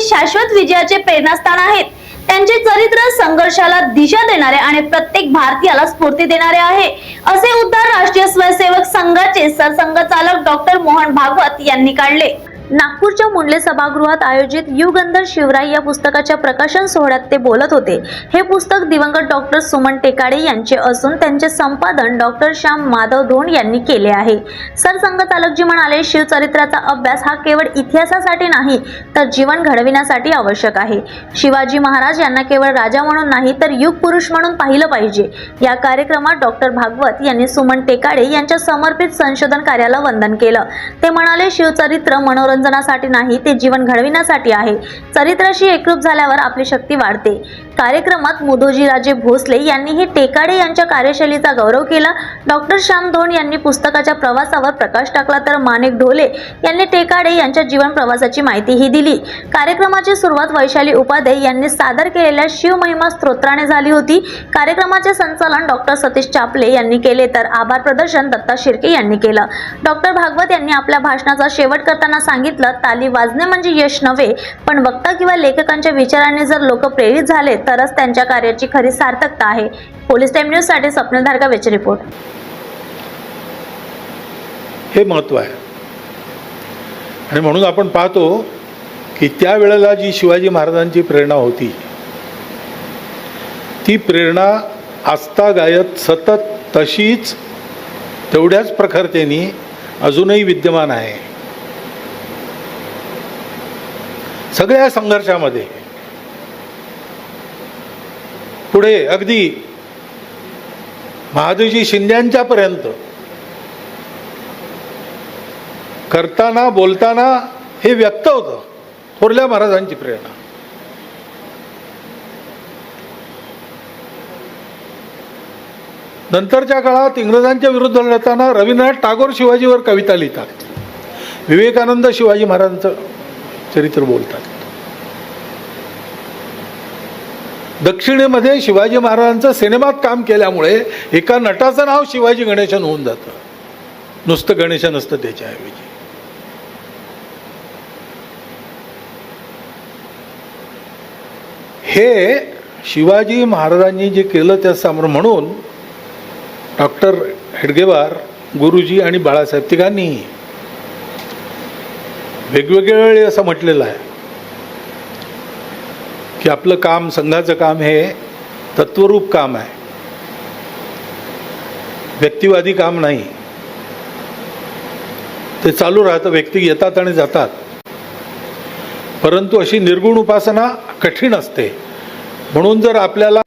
शाश्वत विजयाचे प्रेरणास्थान आहेत. त्यांचे चरित्र संघर्षाला दिशा देणारे आणि प्रत्येक भारतीयाला स्फूर्ती देणारे आहे. असे उद्गार राष्ट्रीय स्वयंसेवक संघाचे सरसंघचालक डॉक्टर मोहन भागवत यांनी काढले. नागपूरच्या मुंडले सभागृहात आयोजित युगंधर शिवराय या पुस्तकाच्या प्रकाशन सोहळ्यात ते बोलत होते. हे पुस्तक दिवंगत डॉक्टर सुमन टेकाडे यांचे असून त्यांचे संपादन डॉक्टर श्याम माधव धोंड यांनी केले आहे. सरसंघचालकजी म्हणाले शिवचरित्राचा अभ्यास हा केवळ इतिहासासाठी नाही तर जीवन घडविण्यासाठी आवश्यक आहे. शिवाजी महाराज यांना केवळ राजा म्हणून नाही तर युग पुरुष म्हणून पाहिलं पाहिजे. या कार्यक्रमात डॉक्टर भागवत यांनी सुमन टेकाडे यांच्या समर्पित संशोधन कार्याला वंदन केलं. ते म्हणाले शिवचरित्र मनोरंजनासाठी नाही ते जीवन घडविण्यासाठी आहे. चरित्राशी एकरूप झाल्यावर आपली शक्ती वाढते. कार्यक्रमात मुदोजीराजे भोसले यांनीही टेकाडे यांच्या कार्यशैलीचा गौरव केला. डॉक्टर श्याम धोंड यांनी पुस्तकाच्या प्रवासावर प्रकाश टाकला तर माणिक ढोले यांनी टेकाडे यांच्या जीवन प्रवासाची माहितीही दिली. कार्यक्रमाची सुरुवात वैशाली उपाध्ये यांनी सादर केलेल्या शिवमहिमा स्तोत्राने झाली होती. कार्यक्रमाचे संचालन डॉक्टर सतीश चापले यांनी केले तर आभार प्रदर्शन दत्ता शिर्के यांनी केलं. डॉक्टर भागवत यांनी आपल्या भाषणाचा शेवट करताना सांगितलं ताली वाजणे म्हणजे यश नव्हे पण वक्ता किंवा लेखकांच्या विचारांनी जर लोक प्रेरित झाले तरच त्यांच्या कार्याची खरी सार्थकता आहे. पोलीस टाइम न्यूजसाठी साठी वेच रिपोर्ट. हे महत्त्व आहे. आणि म्हणून आपण पाहतो की त्यावेळेला जी शिवाजी महाराजांची प्रेरणा होती ती प्रेरणा आस्थागायत सतत तशीच तेवढ्याच प्रखरतेने अजूनही विद्यमान आहे. सगळ्या संघर्षामध्ये पुढे अगदी महादेवजी शिंद्यांच्यापर्यंत करताना बोलताना हे व्यक्त होतं. थोरल्या महाराजांची प्रेरणा. नंतरच्या काळात इंग्रजांच्या विरुद्ध लढताना रवींद्रनाथ टागोर शिवाजीवर कविता लिहितात. विवेकानंद शिवाजी महाराजांचं चरित्र बोलतात. दक्षिणेमध्ये शिवाजी महाराजांचं सिनेमात काम केल्यामुळे एका नटाचं नाव शिवाजी गणेशन होऊन जातं. नुसतं गणेशन असतं त्याच्याऐवजी. हे शिवाजी महाराजांनी जे केलं त्यासमोर म्हणून डॉक्टर हेडगेवार गुरुजी आणि बाळासाहेब तिघांनी वेगवेगळ्या वेळी असं म्हटलेलं आहे की आपलं काम संघाचं काम हे तत्वरूप काम आहे. व्यक्तिवादी काम नाही. ते चालू राहतं व्यक्ती येतात आणि जातात. परंतु अशी निर्गुण उपासना कठीण असते. म्हणून जर आपल्याला